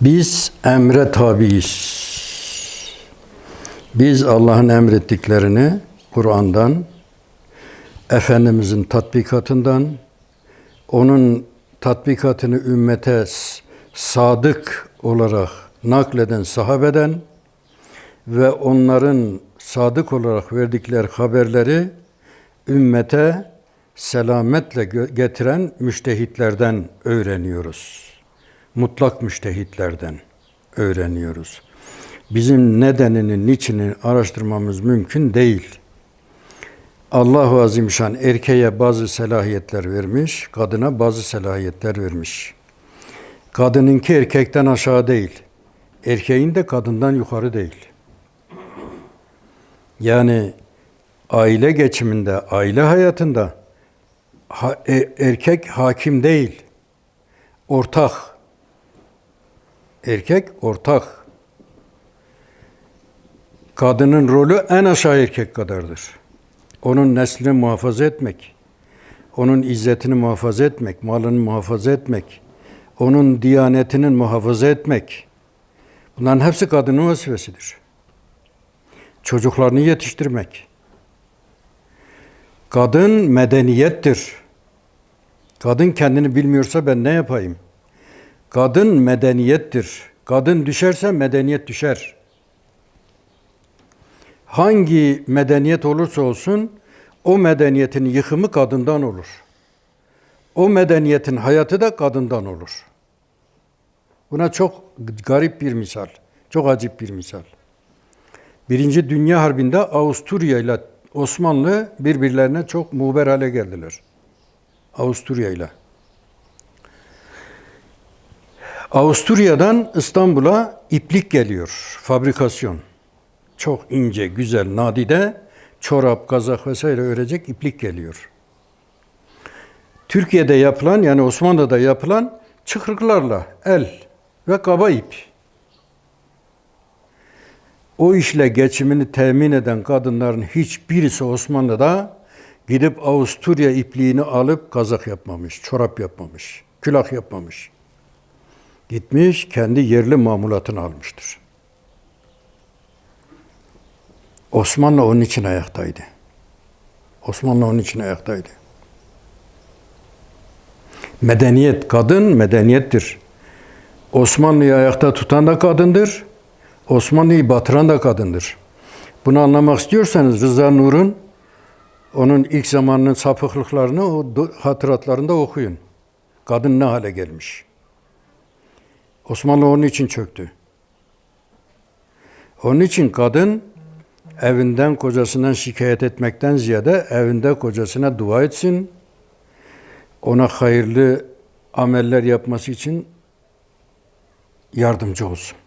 Biz emre tabiiz. Biz Allah'ın emrettiklerini Kur'an'dan, Efendimizin tatbikatından, onun tatbikatını ümmete sadık olarak nakleden sahabeden ve onların sadık olarak verdikleri haberleri ümmete selametle getiren müştehitlerden öğreniyoruz. Mutlak müştehitlerden öğreniyoruz. Bizim nedenini, niçini araştırmamız mümkün değil. Allah-u Azimşan erkeğe bazı selahiyetler vermiş, kadına bazı selahiyetler vermiş. Kadınınki erkekten aşağı değil. Erkeğin de kadından yukarı değil. Yani aile geçiminde, aile hayatında ha- e- erkek hakim değil. Ortak. Erkek ortak. Kadının rolü en aşağı erkek kadardır. Onun neslini muhafaza etmek, onun izzetini muhafaza etmek, malını muhafaza etmek, onun diyanetinin muhafaza etmek. Bunların hepsi kadının vazifesidir. Çocuklarını yetiştirmek. Kadın medeniyettir. Kadın kendini bilmiyorsa ben ne yapayım? Kadın medeniyettir. Kadın düşerse medeniyet düşer. Hangi medeniyet olursa olsun o medeniyetin yıkımı kadından olur. O medeniyetin hayatı da kadından olur. Buna çok garip bir misal, çok acip bir misal. Birinci Dünya Harbi'nde Avusturya ile Osmanlı birbirlerine çok muhber hale geldiler. Avusturya ile. Avusturya'dan İstanbul'a iplik geliyor, fabrikasyon. Çok ince, güzel, nadide çorap, kazak vesaire örecek iplik geliyor. Türkiye'de yapılan yani Osmanlı'da yapılan çıkrıklarla el ve kaba ip. O işle geçimini temin eden kadınların hiçbirisi Osmanlı'da gidip Avusturya ipliğini alıp kazak yapmamış, çorap yapmamış, külah yapmamış. Gitmiş kendi yerli mamulatını almıştır. Osmanlı onun için ayaktaydı. Osmanlı onun için ayaktaydı. Medeniyet, kadın medeniyettir. Osmanlı'yı ayakta tutan da kadındır. Osmanlı'yı batıran da kadındır. Bunu anlamak istiyorsanız Rıza Nur'un onun ilk zamanının sapıklıklarını o hatıratlarında okuyun. Kadın ne hale gelmiş. Osmanlı onun için çöktü. Onun için kadın evinden kocasından şikayet etmekten ziyade evinde kocasına dua etsin. Ona hayırlı ameller yapması için yardımcı olsun.